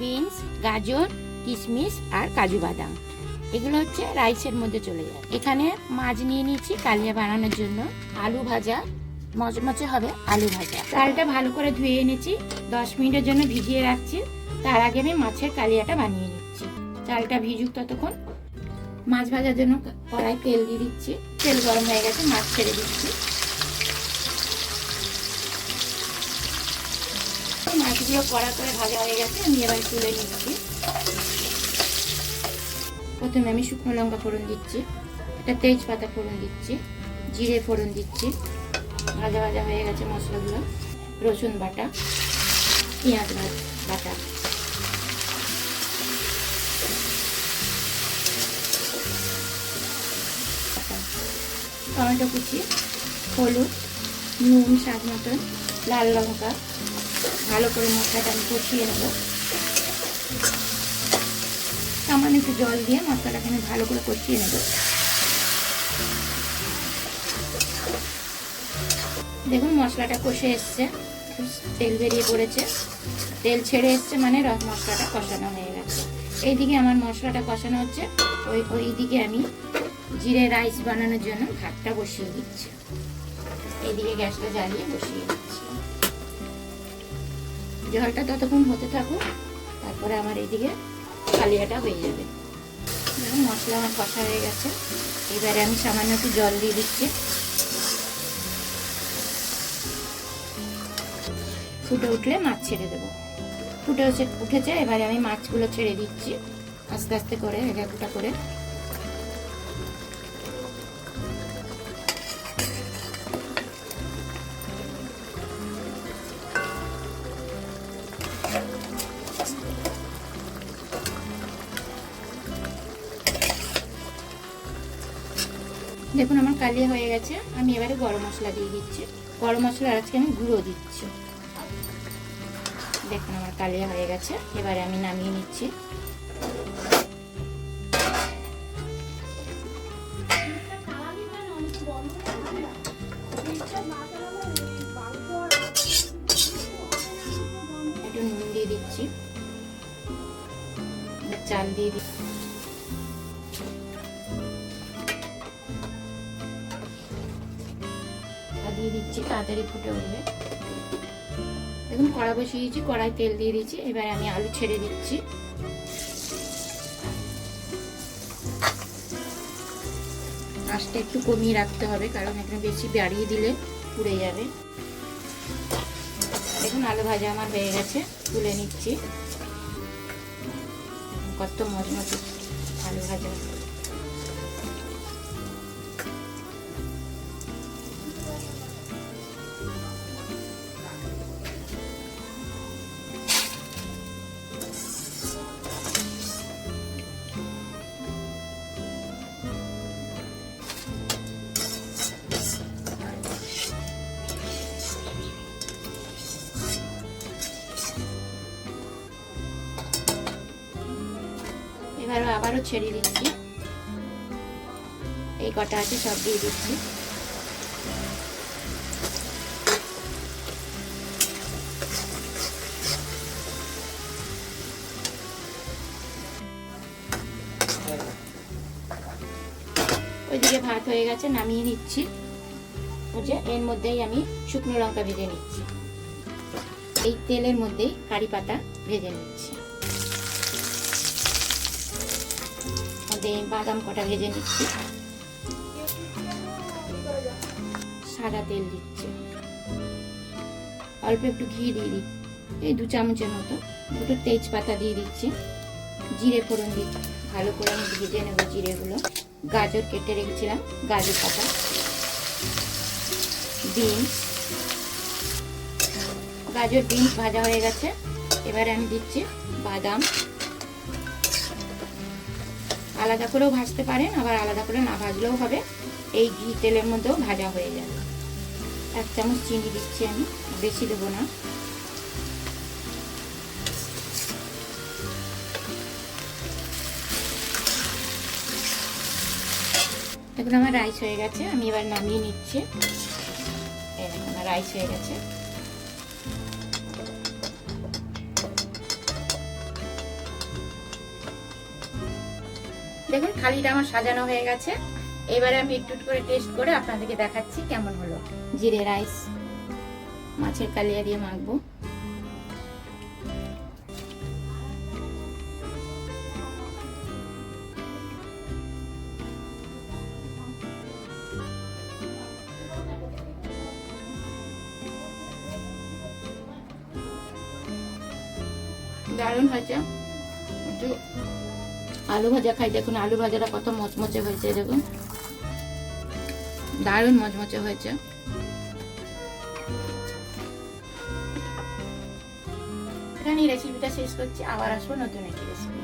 Beans, গাজর কিশমিশ আর কাজু বাদাম। এগুলো হচ্ছে রাইসের মধ্যে চলে যায়। এখানে মাছ নিয়ে নিয়েছি কালিয়া বানানোর জন্য। আলু ভাজা, মচমচে হবে আলু ভাজা। চালটা ভালো করে ধুয়ে এনেছি। দশ মিনিটের জন্য ভিজিয়ে রাখছি। তার আগে আমি মাছের কালিয়াটা বানিয়ে নিচ্ছি। চালটা ভিজুক ততক্ষণ। মাছ ভাজার জন্য কড়াই তেল দিয়ে দিচ্ছি। তেল গরম হয়ে গেছে, মাছ ছেড়ে দিচ্ছি। কড়া করে ভাজা হয়ে গেছে, আমি এবার তুলে নিচ্ছি। প্রথমে আমি শুকনো লঙ্কা ফোড়ন দিচ্ছি, একটা তেজপাতা ফোড়ন দিচ্ছি, জিরে ফোড়ন দিচ্ছি। ভাজা ভাজা হয়ে গেছে মশলাগুলো, রসুন বাটা, পেঁয়াজ বাটা। টমেটো কুচি, হলুদ, নুন, স্বাদ মতন, লাল লঙ্কা ভালো করে মশলাটা আমি কষিয়ে নেব। সামান্য একটু জল দিয়ে মশলাটাকে আমি ভালো করে কষিয়ে নেব। দেখুন মশলাটা কষে এসছে, তেল বেরিয়ে পড়েছে। তেল ছেড়ে এসছে মানে রস মশলাটা কষানো হয়ে গেছে। এইদিকে আমার মশলাটা কষানো হচ্ছে। ওই, ওইদিকে আমি জিরে রাইস বানানোর জন্য ভাতটা বসিয়ে দিচ্ছি। এইদিকে গ্যাসটা জ্বালিয়ে বসিয়ে দিচ্ছি। জলটা ততক্ষণ হতে থাকুক, তারপরে আমার এইদিকে কালিয়াটা হয়ে যাবে। মশলা আমার কষা হয়ে গেছে। এবারে আমি সামান্য একটু জল দিয়ে দিচ্ছি। ফুটে উঠলে মাছ ছেড়ে দেবো। ফুটে উঠেছে, এবারে আমি মাছগুলো ছেড়ে দিচ্ছি। আস্তে আস্তে করে এক একটা করে। দেখুন, আমার কালিয়া হয়ে গেছে। আমি এবারে গরম মশলা দিয়ে দিচ্ছি। গরম মশলা আজকে আমি গুঁড়ো দিচ্ছি। দেখুন, আমার কালিয়া হয়ে গেছে। এবারে আমি নামিয়ে নিচ্ছি। একটু নুন দিয়ে দিচ্ছি। চাল দিয়ে দিচ্ছি। দিয়ে দিচ্ছি, তাড়াতাড়ি ফুটে উঠবে। দেখুন, কড়া বসিয়েছি কড়াই তেল দিয়ে দিচ্ছি এবার আমি আলু ছেড়ে দিচ্ছি। আঁচটা একটু কমিয়ে রাখতে হবে, কারণ এখানে বেশি বাড়িয়ে দিলে পুড়ে যাবে। দেখুন, আলু ভাজা আমার হয়ে গেছে, তুলে নিচ্ছি। কত মজমজ আলু ভাজা। এবার আবারও ছেড়ে দিচ্ছি। এই কটা আছে, সব দিয়ে দিচ্ছি। ওইদিকে ভাত হয়ে গেছে, নামিয়ে নিচ্ছি। যে, এর মধ্যেই আমি শুকনো লঙ্কা ভেজে নিচ্ছি। এই তেলের মধ্যেই কারি পাতা ভেজে নিচ্ছি। মধ্যে বাদাম কটা ভেজে নিচ্ছি। সাদা তেল দিচ্ছি। অল্প একটু ঘি দিয়ে দিচ্ছি এই দু চামচের মতো। দুটো তেজপাতা দিয়ে দিচ্ছি। জিরে ফোড়ন দিচ্ছি ভালো করে আমি ভেজে নেব জিরেগুলো। গাজর কেটে রেখেছিলাম, গাজর পাতা বিনস গাজর বিনস ভাজা হয়ে গেছে। এবারে আমি দিচ্ছি বাদাম। আলাদা করেও ভাজতে পারেন, আবার আলাদা করে না ভাজলেও হবে। এই ঘি তেলের মধ্যেও ভাজা হয়ে যাবে। এক চামচ চিনি দিচ্ছি আমি, বেশি দেবো না। এখন আমার রাইস হয়ে গেছে, আমি এবার নামিয়ে নিচ্ছি। আমার রাইস হয়ে গেছে। দেখুন, থালিটা আমার সাজানো হয়ে গেছে। এবারে আমি একটু করে টেস্ট করে আপনাদেরকে দেখাচ্ছি কেমন হলো। জিরে রাইস, মাছের কালিয়া দিয়ে মাখবো। দারুণ হয়েছে। একটু আলু ভাজা খাই। দেখুন, আলু ভাজাটা কত মচমচে হয়েছে, দেখুন। দারুণ মচমচে হয়েছে। এখানে রেসিপিটা শেষ করছি। আবার আসব নতুন একটি রেসিপি